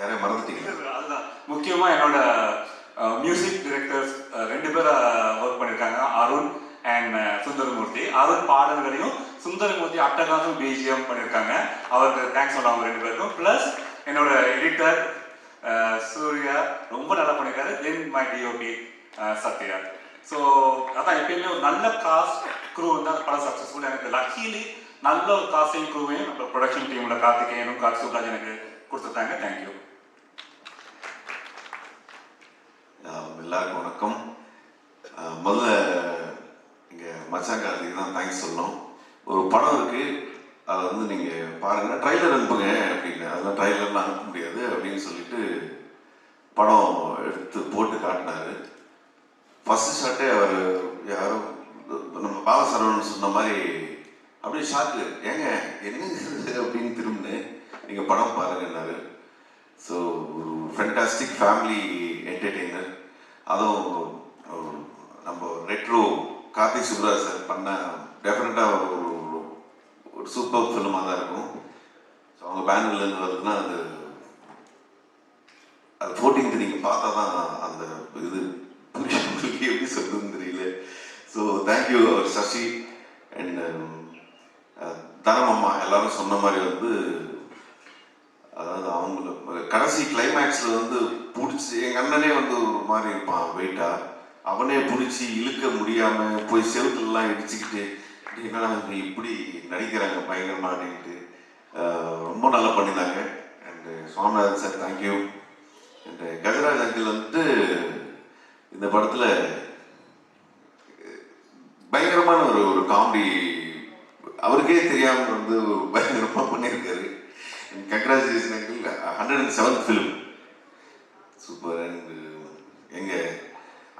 யாரையும் மறந்துட்டீங்க அதுதான். முக்கியமா என்னோட மியூசிக் டிரெக்டர்ஸ் ரெண்டு பேர் ஒர்க் பண்ணியிருக்காங்க அருண் அண்ட் சுந்தரமூர்த்தி. அருண் பாடல்களையும் சுந்தரமூர்த்தி அட்டகாசம் பிஜிஎம் பண்ணியிருக்காங்க அவருக்கு தேங்க்ஸ் சொல்ல அவங்க ரெண்டு பேருக்கும். ப்ளஸ் என்னோட எடிட்டர் சூர்யா ரொம்ப நல்லா பண்ணியிருக்காரு then my DOP Sathya. So அதான் எப்பயுமே ஒரு நல்ல காஸ்ட் க்ரூ வந்து அந்த படம் சக்ஸஸ்ஃபுல் எனக்கு லக்கீலி நல்ல ஒரு காஸ்டிங் க்ரூவையும் நம்ம ப்ரொடக்ஷன் டீமில் கார்த்திகேயனும் கார்த்திக் சுப்ராஜ் எனக்கு கொடுத்துட்டாங்க தேங்க்யூ எல்லாருக்கும் வணக்கம். முதல்ல இங்கே மச்சாங்காரத்துக்கு தான் தேங்க்ஸ் சொல்லணும். ஒரு படம் இருக்குது அதை வந்து நீங்கள் பாருங்கள் ட்ரைலர் அனுப்புங்க அப்படின்னு. அதெல்லாம் ட்ரைலர்லாம் அனுப்ப முடியாது அப்படின்னு சொல்லிட்டு படம் எடுத்து போட்டு காட்டினார். ஃபஸ்ட்டு ஷாட்டே அவர் யாரோ நம்ம பாலசரவன் சொன்ன மாதிரி அப்படியே ஷாக்கு ஏங்க என்ன அப்படின்னு திரும்பினு நீங்கள் படம் பாருங்கன்னாரு. ஸோ ஒரு ஃபென்டாஸ்டிக் ஃபேமிலி என்டர்டெய்னர் அதுவும் ஒரு நம்ம ரெட்ரோ கார்த்திக் சுப்ராஜ் சார் பண்ண டெஃபினட்டாக ஒரு ஒரு- சூப்பர் ஃபிலிமாக தான் இருக்கும். ஸோ அவங்க பேனர்லேருந்து வருதுன்னா அது அது ஃபோர்டீன்த் நீங்கள் பார்த்தா தான் அந்த இது புரியும் எப்படி சொல்றதுன்னு தெரியல. ஸோ தேங்க்யூ அவர் சசி. Um, அண்ட் தனமம்மா எல்லாரும் சொன்ன மாதிரி வந்து அது அவங்கள கடைசி கிளைமேக்ஸில் வந்து பிடிச்சி எங்கள் அண்ணனே வந்து ஒரு மாதிரி இருப்பான் வெயிட்டாக அவனே பிடிச்சி இழுக்க முடியாமல் போய் செவுத்துலலாம் இடிச்சுக்கிட்டு என்னடா இப்படி நடிக்கிறாங்க பயங்கரமாக அப்படின்ட்டு ரொம்ப நல்லா பண்ணியிருந்தாங்க. And Swaminathan sir thank you and Gajaraj uncle வந்துட்டு இந்த படத்தில் பயங்கரமான ஒரு ஒரு காமெடி அவருக்கே தெரியாமல் வந்து பயங்கரமாக பண்ணியிருக்காரு. பண்ணியிருக்காரு congratulation uncle hundred and seventh film super and எங்கே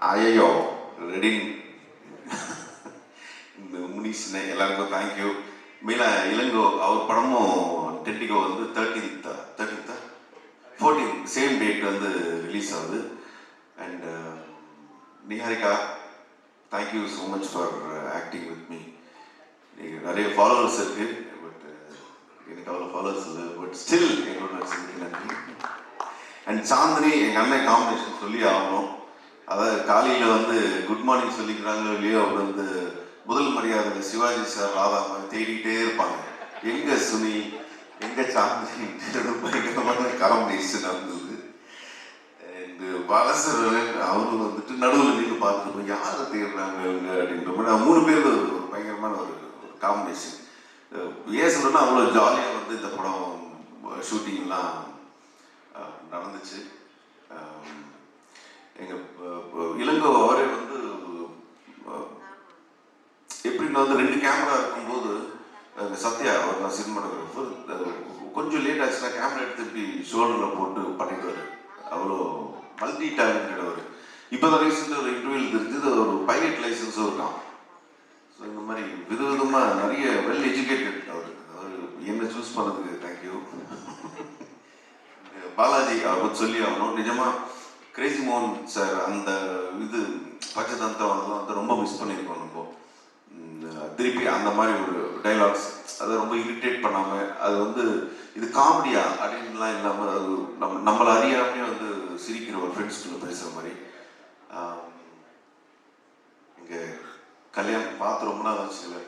ஐயோ ரெடின் இந்த முனிஷ்னே எல்லாருக்கும் தேங்க்யூ மீனா இளங்கோ அவர் படமும் டென்டிகோ வந்து தேர்ட்டீன்த்தா தேர்ட்டீன்த்தா ஃபோர்டீன் சேம் டேட் வந்து ரிலீஸ் ஆகுது. And uh, Niharika thank you so much for acting with me நீங்கள் நிறைய ஃபாலோவர்ஸ் இருக்குது எனக்கு அவ்வளோ ஃபாலோவர்ஸ் இல்லை பட் ஸ்டில் எங்களோட நடிச்சதுக்கு நன்றி அண்ட் சாந்தினி எங்கள் அண்ணன் காம்பினேஷன் சொல்லி ஆகணும். அதாவது காலையில் வந்து குட் மார்னிங் சொல்லிக்கிறாங்களோ இல்லையோ அவர் வந்து முதல் மரியாதை சிவாஜி சார் ராதா மாதிரி தேடிக்கிட்டே இருப்பாங்க. எங்க சுனி எங்க சாந்தினி பயங்கரமான காம்பினேஷன் நடந்தது. அண்ட் பாலசரன் அவரு வந்துட்டு நடுவில் நின்று பார்த்துட்டு போய் யாரை தேடுறாங்க இவங்க? அப்படின்ற மாதிரி மூணு பேர் ஒரு பயங்கரமான ஒரு காம்பினேஷன் ஏன் அவ்வளோ ஜாலியாக வந்து இந்த படம் ஷூட்டிங்லாம் நடந்துச்சு. எங்கள் இளங்கோ அவரே வந்து எப்படின்னா வந்து ரெண்டு கேமரா இருக்கும்போது சத்யா அவர் தான் சினிமாட்டோகிராஃபர் கொஞ்சம் லேட் ஆச்சுன்னா கேமரா எடுத்து இப்படி ஷோல்டரில் போட்டு பண்ணிடுவார். அவ்வளோ மல்டி டேலண்டட் அவர். இப்போ தான் ரீசெண்டாக ஒரு இன்டர்வியூவில் தெரிஞ்சது ஒரு பைலட் லைசன்ஸும் இருக்கான் ஸோ இந்த மாதிரி விதவிதமாக நிறைய வெல் எஜுகேட்டட் அவர் அவர் என்ன சூஸ் பண்ணதுக்கு தேங்க்யூ பாலாஜி அவர் சொல்லி ஆகணும். நிஜமாக கிரேசி மோகன் சார் அந்த இது பஞ்சதந்தம் அதெல்லாம் வந்து ரொம்ப மிஸ் பண்ணியிருக்கோம் நம்ம. திருப்பி அந்த மாதிரி ஒரு டைலாக்ஸ் அதை ரொம்ப இரிட்டேட் பண்ணாமல் அது வந்து இது காமெடியா அப்படின்லாம் இல்லாமல் அது நம்ம நம்மளை அறியாமே வந்து சிரிக்கிற ஒரு ஃப்ரெண்ட்ஸ்குள்ளே பேசுகிற மாதிரி. இங்கே கல்யாண் பார்த்து ரொம்ப நாள் ஆச்சுல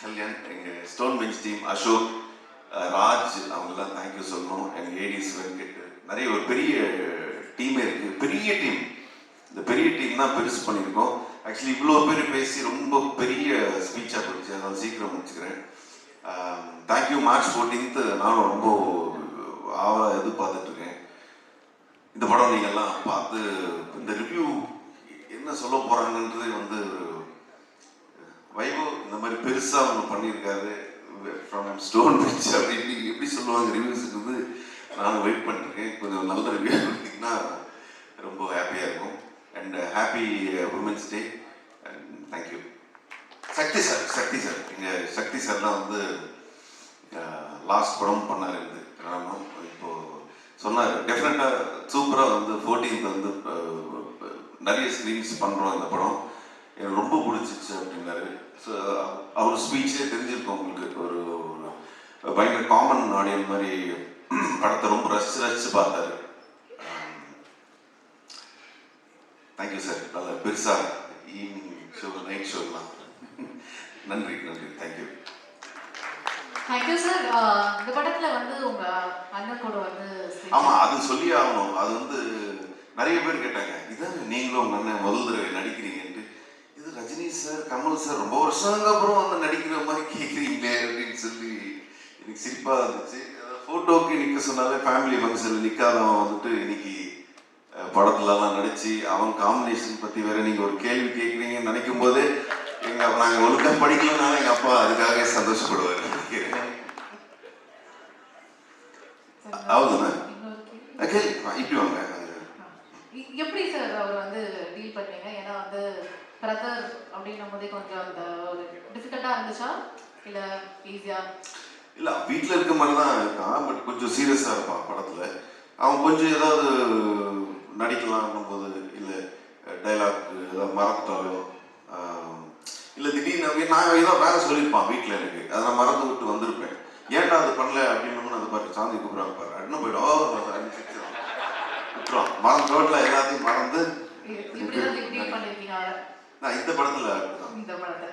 கல்யாண் எங்கள் stone bench team Ashok Raj அவங்கெல்லாம் தேங்க்யூ சொல்லணும். எங்கள் ஏடிஸ் வெங்கட் நிறைய ஒரு பெரிய டீமே இருக்கு. பெரிய டீம் இந்த பெரிய டீம் தான் பெருசு பண்ணியிருக்கோம். ஆக்சுவலி இவ்வளோ பேர் பேசி ரொம்ப பெரிய ஸ்பீச்சாக போச்சு அதனால் சீக்கிரம் முடிச்சுக்கிறேன். தேங்க்யூ மார்ச் ஃபோர்டீன்த்து நானும் ரொம்ப ஆவலாக எதிர்பார்த்துட்டு இருக்கேன். இந்த படம் நீங்கள்லாம் பார்த்து என்ன சொல்ல போகிறாங்கன்றது வந்து வைபவ் இந்த மாதிரி பெருசாக ஒன்று பண்ணியிருக்காரு. ஃப்ரம் ஸ்டோன் பிரிட்ஜ் அப்படின்னு எப்படி சொல்லுவாங்க ரிவ்யூஸ்ன்றது நானும் வெயிட் பண்ணிருக்கேன். கொஞ்சம் நல்ல ரிவ்யூ கொடுத்தீங்கன்னா ரொம்ப ஹாப்பியாக இருக்கும். And happy women's day and thank you Shakti sir Shakti sir எங்கள் சக்தி சார்லாம் வந்து uh, லாஸ்ட் படம் பண்ணார் இது. இப்போது இப்போ சொன்னார். டெஃபினட்டாக சூப்பராக வந்து ஃபோர்டீன்த் வந்து uh, நிறைய ஸ்க்ரீன்ஸ் பண்ணுறோம் இந்த படம். எனக்கு ரொம்ப பிடிச்சிச்சு அப்படின்னாரு. ஸோ அவர் ஸ்பீச்சே தெரிஞ்சிருக்கும் உங்களுக்கு. ஒரு பயங்கர காமன் ஆடியன் மாதிரி படத்தை ரொம்ப ரசிச்சு ரசிச்சு பார்த்தாரு. தேங்க்யூ சார் நல்ல பெருசா ஈவினிங் ஷோ நைட் ஷோலாம் நன்றி நன்றி. தேங்க்யூ தேங்க்யூ சார் இந்த படத்துல வந்து உங்க அண்ணன் கூட வந்து stage- ஆமா அது சொல்லி ஆகணும். அது வந்து நிறைய பேர் கேட்டாங்க இதான் நீங்களும் உங்க அண்ணன் முதல் தடவை நடிக்கிறீங்கன்ட்டு இது ரஜினி சார் கமல் சார் ரொம்ப வருஷங்களுக்கு அப்புறம் வந்து நடிக்கிற மாதிரி கேட்குறீங்களே அப்படின்னு சொல்லி எனக்கு சிரிப்பா இருந்துச்சு ஃபோட்டோக்கு நிற்க சொன்னாலே ஃபேமிலி ஃபங்க்ஷனில் நிற்காதவன் வந்துட்டு இன்னைக்கு படத்துலலாம் நடிச்சு அவன் காம்பினேஷன் பற்றி வேற நீங்கள் ஒரு கேள்வி கேட்குறீங்கன்னு நினைக்கும் போது எங்கள் நாங்கள் ஒழுங்காக படிக்கலனாலும் எங்கள் அப்பா அதுக்காக சந்தோஷப்படுவார் கேள்வி. கேள்வி இப்படி வாங்க. எப்படி சார் அவர் வந்து டீல் பண்ணீங்க ஏன்னா வந்து பிரதர் அப்படின்னும் போதே கொஞ்சம் அந்த ஒரு டிஃபிகல்ட்டாக இருந்துச்சா? இல்லை ஈஸியாக இல்ல வீட்டில் இருக்க மாதிரி தான் இருக்கான் பட் கொஞ்சம் சீரியஸா இருப்பான் படத்துல. அவன் கொஞ்சம் ஏதாவது நடிக்கலாம் போது இல்ல டைலாக் ஏதாவது மறந்துட்டாலோ இல்லை இல்ல திடீர்னு நான் ஏதோ வேலை சொல்லியிருப்பான் வீட்டில் எனக்கு. அதை நான் மறந்து விட்டு வந்திருப்பேன். ஏன்டா அது பண்ணல அப்படின்னு அது பாரு சாந்தி கூப்பிடுறாங்க பாரு அண்ணன் போயிடும். விட்டுருவான் மறந்து டோட்டலா எல்லாத்தையும் மறந்து நான் இந்த படத்துல இந்த படத்தை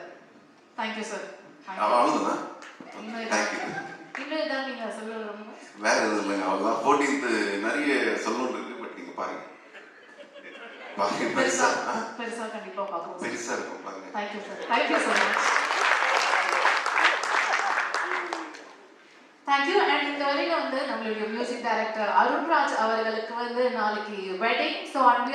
தேங்க்யூ சார் இன்னும் தேங்க்யூ வேற எதுவும் இல்லைங்க. அவ்வளோதான் ஃபோர்டீன்த்து நிறைய சொல்லணும் இருக்கு பட் நீங்க பாருங்க. பெருசா பெருசா கண்டிப்பா பார்ப்போம் பெருசா இருக்கும் பாருங்க. Thank you sir thank you so much thank you and இந்த வரையில வந்து நம்மளுடைய மியூசிக் டைரக்டர் அருண்ராஜ் அவர்களுக்கு வந்து நாளைக்கு வெட்டிங் ஸோ அண்ட்